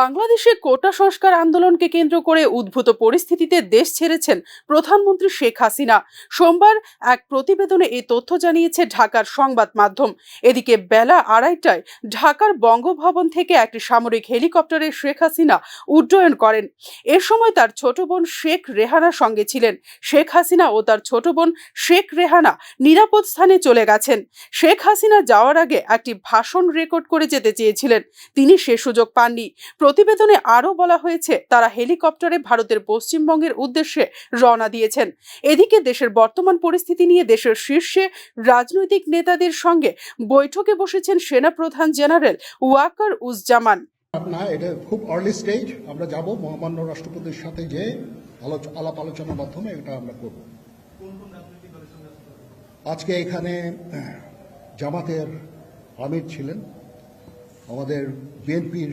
বাংলাদেশে কোটা সংস্কার আন্দোলনকে কেন্দ্র করে উদ্ভূত পরিস্থিতিতে দেশ ছেড়েছেন প্রধানমন্ত্রী শেখ হাসিনা। সোমবার এক প্রতিবেদনে এই তথ্য জানিয়েছে ঢাকার সংবাদ মাধ্যম। এদিকে বেলা আড়াইটায় ঢাকার বঙ্গভবন থেকে একটি সামরিক হেলিকপ্টারে শেখ হাসিনা উড্ডয়ন করেন। এ সময় তার ছোট বোন শেখ রেহানা সঙ্গে ছিলেন। শেখ হাসিনা ও তার ছোট বোন শেখ রেহানা নিরাপদ স্থানে চলে গেছেন। শেখ হাসিনা যাওয়ার আগে একটি ভাষণ রেকর্ড করে যেতে চেয়েছিলেন। তিনি সে সুযোগ পাননি। প্রতিবেদনে আরও বলা হয়েছে, তারা হেলিকপ্টারে ভারতের পশ্চিমবঙ্গের উদ্দেশ্যে রওনা দিয়েছেন। এদিকে দেশের বর্তমান পরিস্থিতি নিয়ে দেশের শীর্ষে রাজনৈতিক নেতাদের সঙ্গে বৈঠকে বসেছেন সেনাপ্রধান জেনারেল ওয়াকার উজ্জামান। না, এটা খুব আর্লি স্টেজ আমরা যাব মহামান্য রাষ্ট্রপতির সাথে যে আলাপ আলোচনার মাধ্যমে এটা আমরা করব। আজকে এখানে জামাতের আমির ছিলেন। আমাদের বিএনপির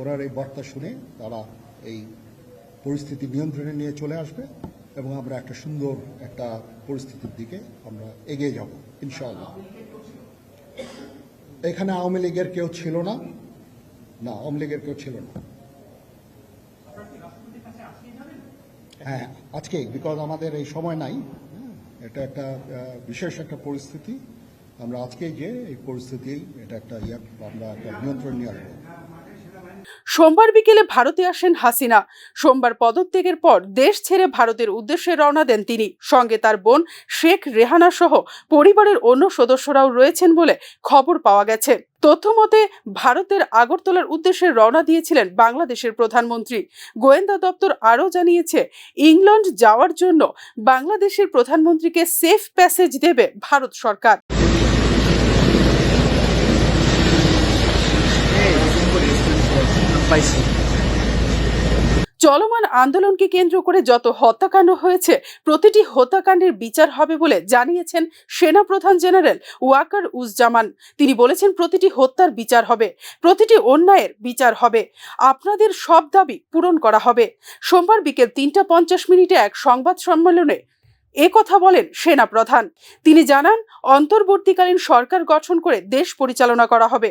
ওনার এই বার্তা শুনে তারা এই পরিস্থিতি নিয়ন্ত্রণে নিয়ে চলে আসবে এবং আমরা একটা সুন্দর একটা পরিস্থিতির দিকে আমরা এগিয়ে যাব ইনশাআল্লাহ। এখানে আওয়ামী লীগের কেউ ছিল না? না আওয়ামী লীগের কেউ ছিল না। হ্যাঁ আজকে বিকজ আমাদের এই সময় নাই হ্যাঁ, এটা একটা বিশেষ একটা পরিস্থিতি। আমরা আজকে যে এই পরিস্থিতি এটা একটা ইয়ে আমরা একটা নিয়ন্ত্রণ নিয়ে আসব। সোমবার বিকেলে ভারতে আসেন হাসিনা। সোমবার পদত্যাগের পর দেশ ছেড়ে ভারতের উদ্দেশ্যে রওনা দেন তিনি। সঙ্গে তার বোন শেখ রেহানা সহ পরিবারের অন্য সদস্যরাও রয়েছেন বলে খবর পাওয়া গেছে। তথ্য মতে, ভারতের আগরতলার উদ্দেশ্যে রওনা দিয়েছিলেন বাংলাদেশের প্রধানমন্ত্রী। গোয়েন্দা দপ্তর আরও জানিয়েছে ইংল্যান্ড যাওয়ার জন্য বাংলাদেশের প্রধানমন্ত্রীকে সেফ প্যাসেজ দেবে ভারত সরকার। পাইছি চলমান আন্দোলনকে কেন্দ্র করে যত হত্যাকাণ্ড হয়েছে, প্রতিটি হত্যাকাণ্ডের বিচার হবে বলে জানিয়েছেন সেনাপ্রধান জেনারেল ওয়াকার উজ্জামান। তিনি বলেছেন, প্রতিটি হত্যার বিচার হবে, প্রতিটি অন্যায়ের বিচার হবে। আপনাদের সব দাবি পূরণ করা হবে। সোমবার বিকেল তিনটা পঞ্চাশ মিনিটে এক সংবাদ সম্মেলনে এ কথা বলেন সেনাপ্রধান। তিনি জানান, অন্তর্বর্তীকালীন সরকার গঠন করে দেশ পরিচালনা করা হবে।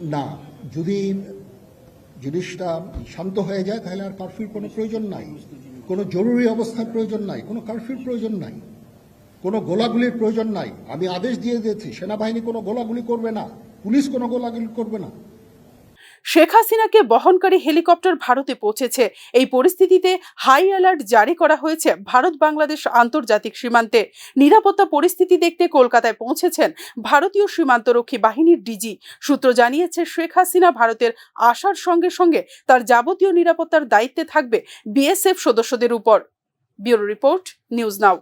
না, যদি জিনিসটা শান্ত হয়ে যায়, তাহলে আর কারফিউর কোনো প্রয়োজন নাই। কোনো জরুরি অবস্থার প্রয়োজন নাই, কোনো কারফিউর প্রয়োজন নাই, কোনো গোলাগুলির প্রয়োজন নাই। আমি আদেশ দিয়ে দিয়েছি, সেনাবাহিনী কোনো গোলাগুলি করবে না, পুলিশ কোনো গোলাগুলি করবে না। শেখ হাসিনাকে বহনকারী হেলিকপ্টার ভারতে পৌঁছেছে। এই পরিস্থিতিতে হাই অ্যালার্ট জারি করা হয়েছে ভারত বাংলাদেশ আন্তর্জাতিক সীমান্তে। নিরাপত্তা পরিস্থিতি দেখতে কলকাতায় পৌঁছেছেন ভারতীয় সীমান্তরক্ষী বাহিনীর ডিজি। সূত্র জানিয়েছে, শেখ হাসিনা ভারতের আসার সঙ্গে সঙ্গে তার যাবতীয় নিরাপত্তার দায়িত্বে থাকবে বিএসএফ সদস্যদের উপর। Bureau report, news now.